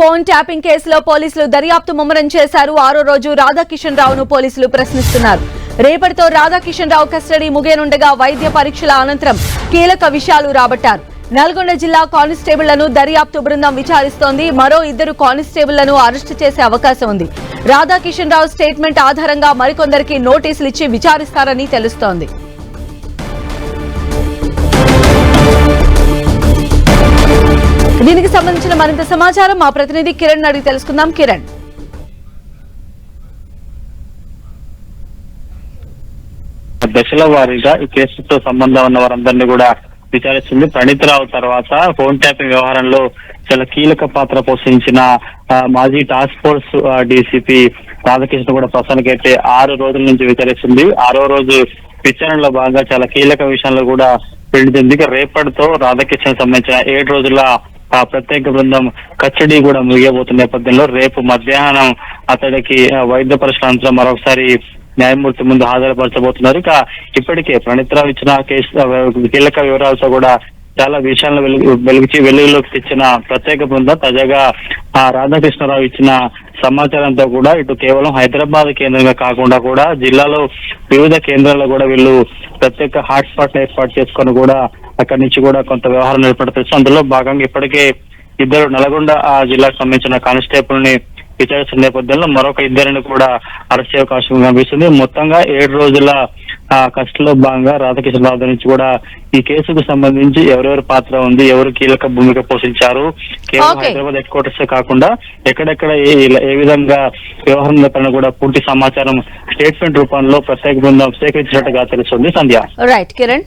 Phone tapping కేసులో పోలీసులు దర్యాప్తు ముమ్మరం చేశారు. ఆరో రోజు రాధాకిషన్ రావును పోలీసులు ప్రశ్నిస్తున్నారు. రేపటితో రాధాకిషన్ రావు కస్టడీ ముగియనుండగా వైద్య పరీక్షల అనంతరం కీలక విషయాలు రాబట్టారు. నల్గొండ జిల్లా కానిస్టేబుళ్ళను దర్యాప్తు బృందం విచారిస్తోంది. మరో ఇద్దరు కానిస్టేబుళ్ళను అరెస్టు చేసే అవకాశం ఉంది. రాధాకిషన్ రావు స్టేట్మెంట్ ఆధారంగా మరికొందరికి నోటీసులు ఇచ్చి విచారిస్తారని తెలుస్తోంది. దీనికి సంబంధించిన మరింత సమాచారం మా ప్రతినిధి కిరణ్ అడిగి తెలుసుకుందాం. కిరణ్. దశల వారీగా ఈ కేసుతో సంబంధం ఉన్న వారందరినీ కూడా విచారిస్తుంది. ప్రణీత్ రావు తర్వాత ఫోన్ ట్యాపింగ్ వ్యవహారంలో చాలా కీలక పాత్ర పోషించిన మాజీ టాస్క్ ఫోర్స్ డీసీపీ రాధాకృష్ణ కూడా ప్రస్తుతానికైతే ఆరు రోజుల నుంచి విచారిస్తుంది. ఆరో రోజు విచారణలో భాగంగా చాలా కీలక విషయంలో కూడా వెళ్ళింది రేపటితో రాధాకృష్ణ సంబంధించిన ఏడు రోజుల ఆ ప్రత్యేక బృందం కస్టడీ కూడా ముగియబోతున్న నేపథ్యంలో రేపు మధ్యాహ్నం అతడికి వైద్య పరీక్షల అనంతరం మరొకసారి న్యాయమూర్తి ముందు హాజరుపరచబోతున్నారు. ఇక ఇప్పటికే ప్రణిత్రావు ఇచ్చిన కేసు కీలక వివరాలతో కూడా చాలా విషయాలను వెలుగు వెలుగుచి వెలుగులోకి తెచ్చిన ప్రత్యేక బృందం తాజాగా ఆ రాధాకృష్ణరావు ఇచ్చిన సమాచారంతో కూడా ఇటు కేవలం హైదరాబాద్ కేంద్రంగా కాకుండా కూడా జిల్లాలో వివిధ కేంద్రాల్లో కూడా వీళ్ళు ప్రత్యేక హాట్స్పాట్ ఏర్పాటు చేసుకొని కూడా అక్కడి నుంచి కూడా కొంత వ్యవహారం ఏర్పడుతుంది. అందులో భాగంగా ఇప్పటికే ఇద్దరు నల్గొండ ఆ జిల్లాకు సంబంధించిన కానిస్టేబుల్ని విచారిస్తున్న నేపథ్యంలో మరొక ఇద్దరిని కూడా అరెస్ట్ చేయ అవకాశం కనిపిస్తుంది. మొత్తంగా ఏడు రోజుల ఆ కస్టడీలో భాగంగా రాధాకృష్ణ రావు నుంచి కూడా ఈ కేసుకు సంబంధించి ఎవరెవరి పాత్ర ఉంది ఎవరు కీలక భూమిక పోషించారు కేవలం. హైదరాబాద్ హెడ్ క్వార్టర్స్ కాకుండా ఎక్కడెక్కడ ఏ విధంగా వ్యవహారం పైన కూడా పూర్తి సమాచారం స్టేట్మెంట్ రూపంలో ప్రత్యేక బృందం సేకరించినట్టుగా తెలుస్తుంది. సంధ్య. రైట్ కిరణ్